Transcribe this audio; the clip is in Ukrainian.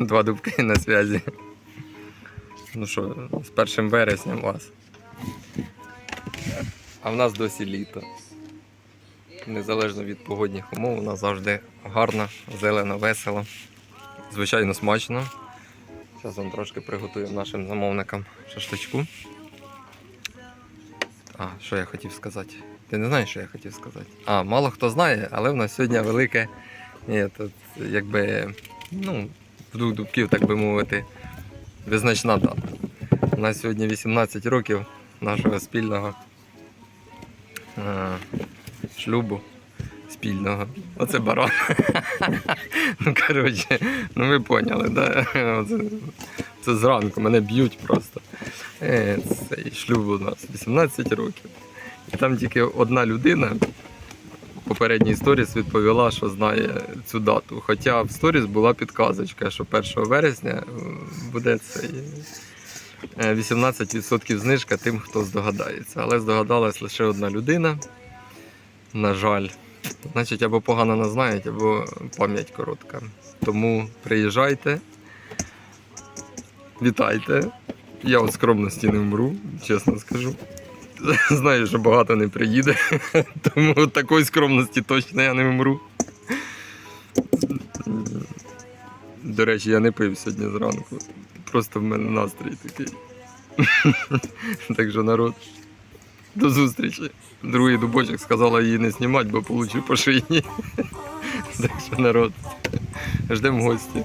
Два дубки на зв'язі. Ну що, з першим вереснем вас. А в нас досі літо. Незалежно від погодних умов, у нас завжди гарно, зелено, весело. Звичайно, смачно. Зараз вам трошки приготуємо нашим замовникам шашличку. А, що я хотів сказати? Ти не знаєш, що я хотів сказати? А, мало хто знає, але в нас сьогодні велике, ні, тут, якби, ну, двох дубків, так би мовити, визначна дата. У нас сьогодні 18 років нашого спільного е, шлюбу. Спільного. Оце барон. ну, коротше, ну ви поняли, да? Оце, це зранку, мене б'ють просто. Е, Цей шлюб у нас 18 років. І там тільки одна людина попередній сторіс відповіла, що знає цю дату. Хоча в сторіс була підказочка, що 1 вересня е, буде цей е, 18% знижка тим, хто здогадається. Але здогадалась лише одна людина. На жаль. Значить, або погано нас знають, або пам'ять коротка. Тому приїжджайте, вітайте. Я от скромності не вмру, чесно скажу. Знаю, що багато не приїде, тому такої скромності точно я не вмру. До речі, я не пив сьогодні зранку. Просто в мене настрій такий. Так що народ. До зустрічі. Другий дубочок сказала її не знімати, бо получу по шиї. Так що народ. Ждемо гості.